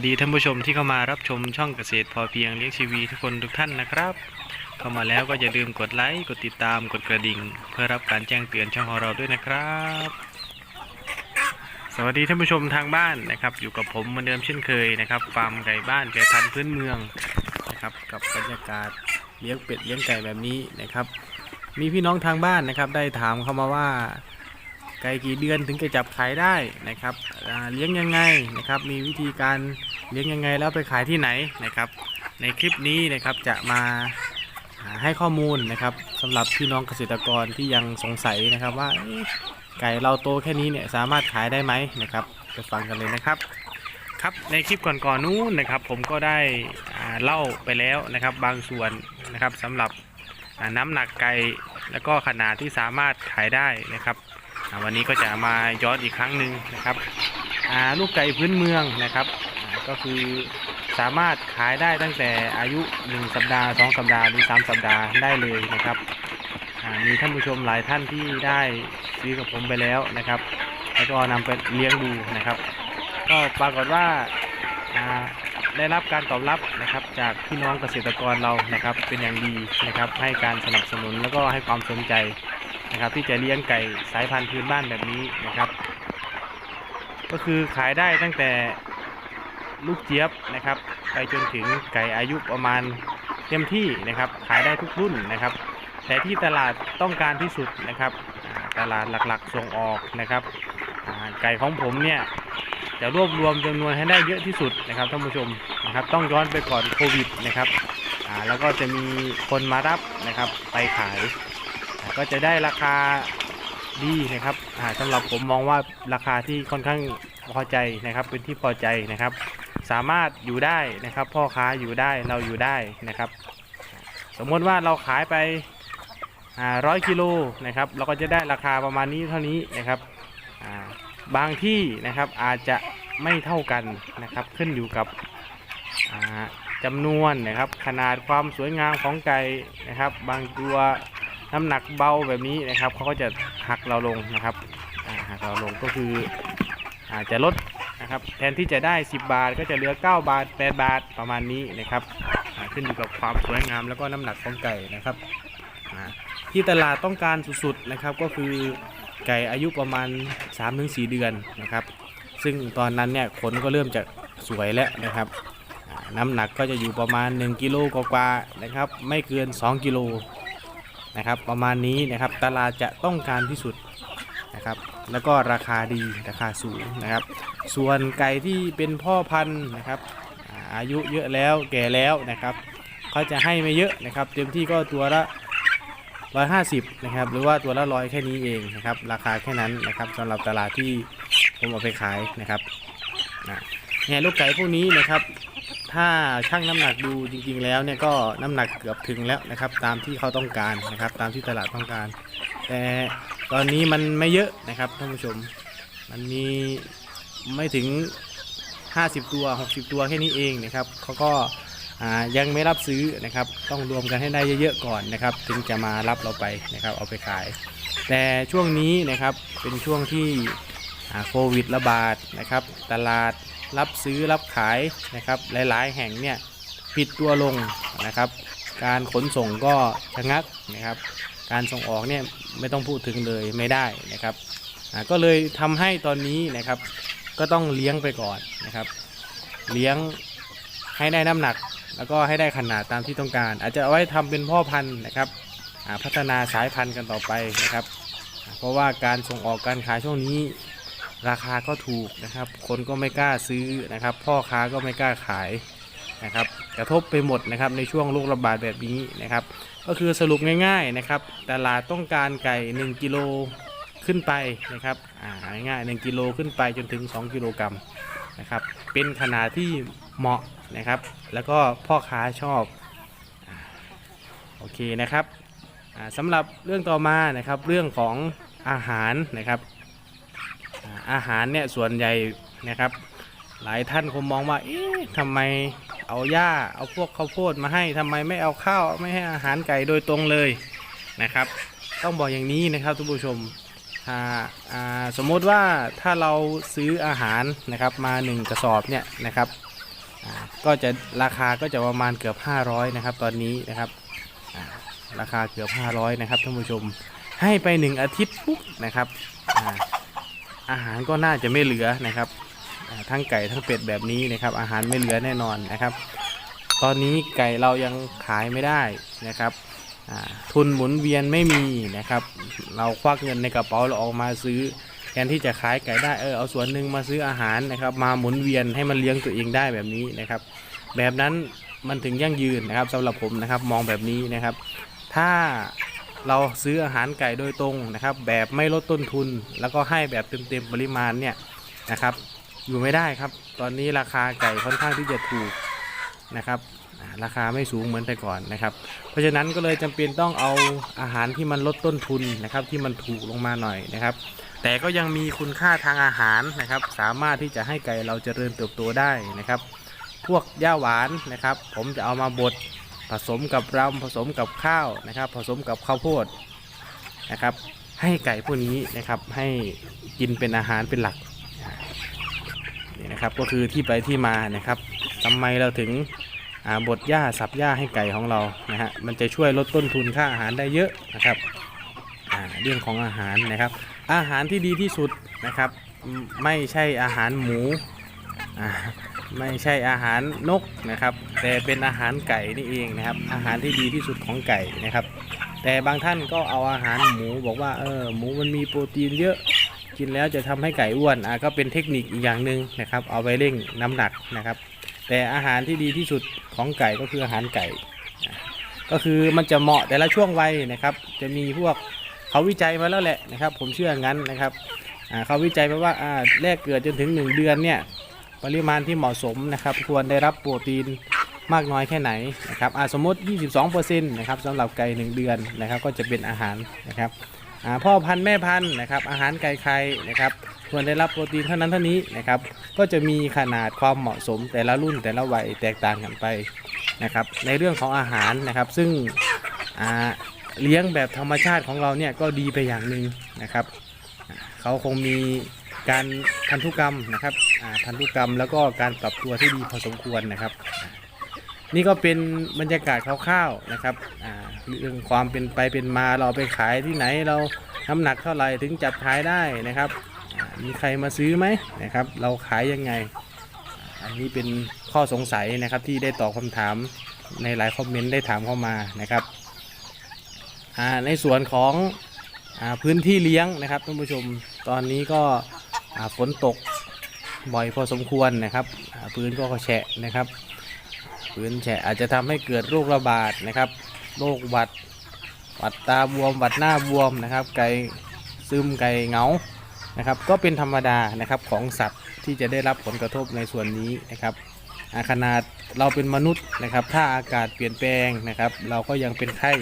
สวัสดีท่านผู้ชมที่เข้ามารับชมช่องเกษตรพอเพียงเลี้ยงชีวีทุกคนทุกท่านนะครับ เข้ามาแล้วก็อย่าลืมกดไลค์กดติดตามกดกระดิ่ง เพื่อรับการแจ้งเตือนช่องของเราด้วยนะครับ สวัสดีท่านผู้ชมทางบ้านนะครับ อยู่กับผมเหมือนเดิมเช่นเคยนะครับฟาร์มไก่บ้านไก่พันธุ์พื้นเมืองนะครับกับบรรยากาศเลี้ยงเป็ดเลี้ยงไก่แบบนี้นะครับ มีพี่น้องทางบ้านนะครับ ได้ถามเข้ามาว่าไก่กี่เดือนถึงจะจับขายได้นะครับเลี้ยงยังไงนะครับ มีวิธีการ เลี้ยงยังไงแล้วไปขายที่ไหนนะครับ ในคลิปนี้นะครับจะมาอ่าให้ข้อมูลนะครับสำหรับพี่น้องเกษตรกรที่ยังสงสัยนะครับว่าไก่เราโตแค่นี้เนี่ยสามารถขายได้ไหมนะครับไปฟังกันเลยนะครับ ครับในคลิปก่อนๆนู้นนะครับ ผมก็ได้เล่าไปแล้วนะครับ บางส่วนนะครับสำหรับน้ำหนักไก่แล้วก็ขนาดที่สามารถขายได้นะครับวันนี้ก็จะมาย้อนอีกครั้งหนึ่งนะครับลูกไก่พื้นเมืองนะครับ ก็คือสามารถขายได้ตั้งแต่อายุ 1 สัปดาห์ 2 สัปดาห์หรือ 3 สัปดาห์ได้เลยนะครับมีท่านผู้ชมหลายท่านที่ได้ซื้อกับผมไปแล้วนะครับ แล้วก็นำไปเลี้ยงดูนะครับ ก็ปรากฏว่าได้รับการตอบรับนะครับ จากพี่น้องเกษตรกรเรานะครับ เป็นอย่างดีนะครับ ให้การสนับสนุนแล้วก็ให้ความสนใจนะครับ ที่จะเลี้ยงไก่สายพันธุ์พื้นบ้านแบบนี้นะครับ ก็คือขายได้ตั้งแต่ ลูกเจี๊ยบนะครับ ไปจนถึงไก่อายุประมาณเต็มที่นะครับ ขายได้ทุกรุ่นนะครับ แต่ที่ตลาดต้องการที่สุดนะครับตลาดหลักๆส่งออกนะครับไก่ของผมเนี่ยจะรวบรวมจำนวนให้ได้เยอะที่สุดนะครับท่านผู้ชมนะครับ ต้องย้อนไปก่อนโควิดนะครับแล้วก็จะมีคนมารับนะครับไปขาย ก็จะได้ราคาดีนะครับอ่าสำหรับผมมองว่าราคาที่ค่อนข้างพอใจนะครับ เป็นที่พอใจนะครับ สามารถอยู่ได้นะครับ พ่อค้าอยู่ได้เราอยู่ได้นะครับ สมมติว่าเราขายไปร้อยกิโลนะครับ เราก็จะได้ราคาประมาณนี้เท่านี้นะครับาบางที่นะครับอาจจะไม่เท่ากันนะครับ ขึ้นอยู่กับอ่าจำนวนนะครับ ขนาดความสวยงามของไก่นะครับ บางตัวน้ำหนักเบาแบบนี้นะครับเขาก็จะหักเราลงนะครับหักเราลงก็คืออาจจะลด นะครับแทนที่จะได้ 10 บาทก็จะเหลือ 9 บาท 8 บาทประมาณนี้นะครับขึ้นอยู่กับความสวยงามแล้วก็น้ำหนักของไก่นะครับที่ตลาดต้องการสุดๆนะครับก็คือไก่อายุประมาณ 3-4 เดือนนะครับ ซึ่งตอนนั้นเนี่ยขนก็เริ่มจะสวยแล้วนะครับน้ำหนักก็จะอยู่ประมาณ 1กิโลกว่าๆนะครับ ไม่เกิน 2 กิโลนะครับ ประมาณนี้นะครับตลาดจะต้องการที่สุดนะครับ แล้วก็ราคาดีราคาสูงนะครับ ส่วนไก่ที่เป็นพ่อพันธุ์นะครับ อายุเยอะแล้วแก่แล้วนะครับเขาจะให้ไม่เยอะนะครับ เต็มที่ก็ตัวละ150นะครับ หรือว่าตัวละร้อยแค่นี้เองนะครับ ราคาแค่นั้นนะครับสำหรับตลาดที่ผมเอาไปขายนะครับเนี่ยลูกไก่พวกนี้นะครับถ้าชั่งน้ำหนักดูจริงๆแล้วเนี่ยก็น้ำหนักเกือบถึงแล้วนะครับ ตามที่เขาต้องการนะครับ ตามที่ตลาดต้องการ แต่ ตอนนี้มันไม่เยอะนะครับท่านผู้ชม มันมีไม่ถึง 50 ตัว 60 ตัวแค่นี้เองนะครับเขาก็ยังไม่รับซื้อนะครับ ต้องรวมกันให้ได้เยอะๆก่อนนะครับ ถึงจะมารับเราไปนะครับ เอาไปขาย แต่ช่วงนี้นะครับเป็นช่วงที่โควิดระบาดนะครับ ตลาดรับซื้อรับขายนะครับ หลายๆ แห่งเนี่ยปิดตัวลงนะครับ การขนส่งก็ชะงักนะครับ การส่งออกเนี่ยไม่ต้องพูดถึงเลยไม่ได้นะครับก็เลยทำให้ตอนนี้นะครับ ก็ต้องเลี้ยงไปก่อนนะครับ เลี้ยงให้ได้น้ำหนัก แล้วก็ให้ได้ขนาดตามที่ต้องการ อาจจะเอาไว้ทำเป็นพ่อพันธุ์นะครับพัฒนาสายพันธุ์กันต่อไปนะครับ เพราะว่าการส่งออกการขายช่วงนี้ราคาก็ถูกนะครับ คนก็ไม่กล้าซื้อนะครับ พ่อค้าก็ไม่กล้าขาย นะครับกระทบไปหมดนะครับในช่วงโรคระบาดแบบนี้นะครับ ก็คือสรุปง่ายๆนะครับตลาดต้องการไก่ 1 กิโลขึ้นไปนะครับอ่าง่ายๆ1กิโลขึ้นไปจนถึง 2 กิโลกรัมนะครับเป็นขนาดที่เหมาะนะครับ แล้วก็พ่อค้าชอบอโอเคนะครับสำหรับเรื่องต่อมานะครับเรื่องของอาหารนะครับอาอาหารเนี่ยส่วนใหญ่นะครับ หลายท่านคงมองว่าเอ๊ะทำไม เอาหญ้า เอาพวกข้าวโพดมาให้ทำไมไม่เอาข้าวไม่ให้อาหารไก่โดยตรงเลยนะครับ ต้องบอกอย่างนี้นะครับทุกผู้ชมอ่าสมมติว่าถ้าเราซื้ออาหารนะครับมา 1 กระสอบเนี่ยนะครับก็จะราคาก็จะประมาณเกือบ 500นะครับตอนนี้นะครับราคาเกือบ 500นะครับท่านผู้ชมให้ไป 1 อาทิตย์ปุ๊บนะครับอาอาหารก็น่าจะไม่เหลือนะครับ ทั้งไก่ทั้งเป็ดแบบนี้นะครับ อาหารไม่เหลือแน่นอนนะครับ ตอนนี้ไก่เรายังขายไม่ได้นะครับทุนหมุนเวียนไม่มีนะครับ เราควักเงินในกระเป๋าเราออกมาซื้อแทนที่จะขายไก่ได้เออเอาส่วนหนึ่งมาซื้ออาหารนะครับ มาหมุนเวียนให้มันเลี้ยงตัวเองได้แบบนี้นะครับ แบบนั้นมันถึงยั่งยืนนะครับสำหรับผมนะครับมองแบบนี้นะครับ ถ้าเราซื้ออาหารไก่โดยตรงนะครับ แบบไม่ลดต้นทุน แล้วก็ให้แบบเต็มๆปริมาณเนี่ยนะครับ อยู่ไม่ได้ครับ ตอนนี้ราคาไก่ค่อนข้างที่จะถูกนะครับ ราคาไม่สูงเหมือนแต่ก่อนนะครับ เพราะฉะนั้นก็เลยจำเป็นต้องเอาอาหารที่มันลดต้นทุนนะครับ ที่มันถูกลงมาหน่อยนะครับ แต่ก็ยังมีคุณค่าทางอาหารนะครับ สามารถที่จะให้ไก่เราเจริญเติบโตได้นะครับ พวกหญ้าหวานนะครับ ผมจะเอามาบดผสมกับรำผสมกับข้าวนะครับ ผสมกับข้าวโพดนะครับ ให้ไก่พวกนี้นะครับให้กินเป็นอาหารเป็นหลัก นี่นะครับก็คือที่ไปที่มานะครับทำไมเราถึงบดหญ้าสับหญ้าให้ไก่ของเรานะฮะมันจะช่วยลดต้นทุนค่าอาหารได้เยอะนะครับเรื่องของอาหารนะครับ อาหารที่ดีที่สุดนะครับ ไม่ใช่อาหารหมูไม่ใช่อาหารนกนะครับ แต่เป็นอาหารไก่นี่เองนะครับ อาหารที่ดีที่สุดของไก่นะครับ แต่บางท่านก็เอาอาหารหมูบอกว่าเออหมูมันมีโปรตีนเยอะ กินแล้วจะทำให้ไก่อ้วนอะก็เป็นเทคนิคอีกอย่างหนึ่งนะครับ เอาไปเร่งน้ำหนักนะครับ แต่อาหารที่ดีที่สุดของไก่ก็คืออาหารไก่ ก็คือมันจะเหมาะแต่ละช่วงวัยนะครับ จะมีพวกเขาวิจัยมาแล้วแหละนะครับ ผมเชื่องั้นนะครับเขาวิจัยมาว่าอ่าแรกเกิดจนถึง 1 เดือนเนี่ยปริมาณที่เหมาะสมนะครับ ควรได้รับโปรตีนมากน้อยแค่ไหนนะครับอ่าสมมติ 22%นะครับสำหรับไก่ 1 เดือนนะครับ ก็จะเป็นอาหารนะครับ พ่อพันธุ์แม่พันธุ์นะครับอาหารไก่ไข่นะครับควรได้รับโปรตีนเท่านั้นเท่านี้นะครับก็จะมีขนาดความเหมาะสมแต่ละรุ่นแต่ละวัยแตกต่างกันไปนะครับในเรื่องของอาหารนะครับ ซึ่งเลี้ยงแบบธรรมชาติของเราเนี่ยก็ดีไปอย่างหนึ่งนะครับเขาคงมีการพันธุกรรมนะครับพันธุกรรมแล้วก็การปรับตัวที่ดีพอสมควรนะครับ นี่ก็เป็นบรรยากาศคร่าวๆนะครับเรื่องความเป็นไปเป็นมาเราไปขายที่ไหนเราน้ำหนักเท่าไหร่ถึงจับขายได้นะครับ มีใครมาซื้อไหมนะครับ เราขายยังไง อันนี้เป็นข้อสงสัยนะครับที่ได้ตอบคำถามในหลายคอมเมนต์ได้ถามเข้ามานะครับในส่วนของอพื้นที่เลี้ยงนะครับท่านผู้ชมตอนนี้ก็ฝนตกบ่อยพอสมควรนะครับ พื้นก็แฉะนะครับ พื้นแฉะอาจจะทำให้เกิดโรคระบาดนะครับ โรคหวัดหวัดตาบวมหวัดหน้าบวมนะครับ ไก่ซึมไก่เงานะครับ ก็เป็นธรรมดานะครับของสัตว์ที่จะได้รับผลกระทบในส่วนนี้นะครับขนาดเราเป็นมนุษย์นะครับ ถ้าอากาศเปลี่ยนแปลงนะครับ เราก็ยังเป็นไข้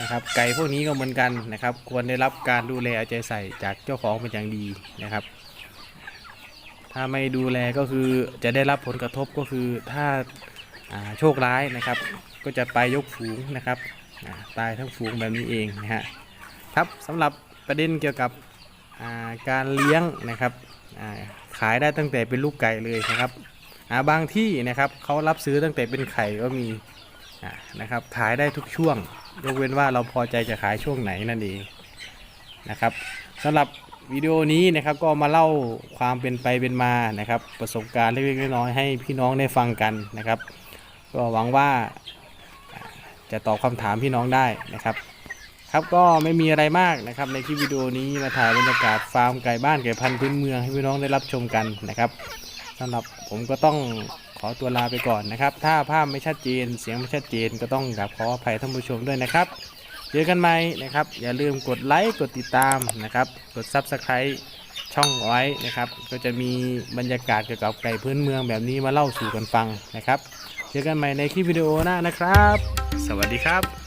นะครับ ไก่พวกนี้ก็เหมือนกันนะครับ ควรได้รับการดูแลเอาใจใส่จากเจ้าของเป็นอย่างดีนะครับ ถ้าไม่ดูแลก็คือจะได้รับผลกระทบก็คือถ้า โชคร้ายนะครับ ก็จะไปยกฝูงนะครับตายทั้งฝูงแบบนี้เองนะฮะครับสำหรับประเด็นเกี่ยวกับการเลี้ยงนะครับขายได้ตั้งแต่เป็นลูกไก่เลยนะครับาบางที่นะครับเขารับซื้อตั้งแต่เป็นไข่ก็มีนะครับขายได้ทุกช่วง ยกเว้นว่าเราพอใจจะขายช่วงไหนนั่นเองนะครับสำหรับวิดีโอนี้นะครับก็มาเล่าความเป็นไปเป็นมานะครับ ประสบการณ์เล็กๆน้อยๆให้พี่น้องได้ฟังกันนะครับ ก็หวังว่าจะตอบคำถามพี่น้องได้นะครับ ครับก็ไม่มีอะไรมากนะครับ ในคลิปวิดีโอนี้มาถ่ายบรรยากาศฟาร์มไก่บ้านไก่พันธุ์พื้นเมืองให้พี่น้องได้รับชมกันนะครับสำหรับผมก็ต้องขอตัวลาไปก่อนนะครับ ถ้าภาพไม่ชัดเจนเสียงไม่ชัดเจนก็ต้องกราบขออภัยท่านผู้ชมด้วยนะครับเจอกันใหม่นะครับ อย่าลืมกดไลค์กดติดตามนะครับ กด Subscribe ช่องไว้นะครับ ก็จะมีบรรยากาศเกี่ยวกับไก่พื้นเมืองแบบนี้มาเล่าสู่กันฟังนะครับ เจอกันใหม่ในคลิปวิดีโอหน้านะครับ สวัสดีครับ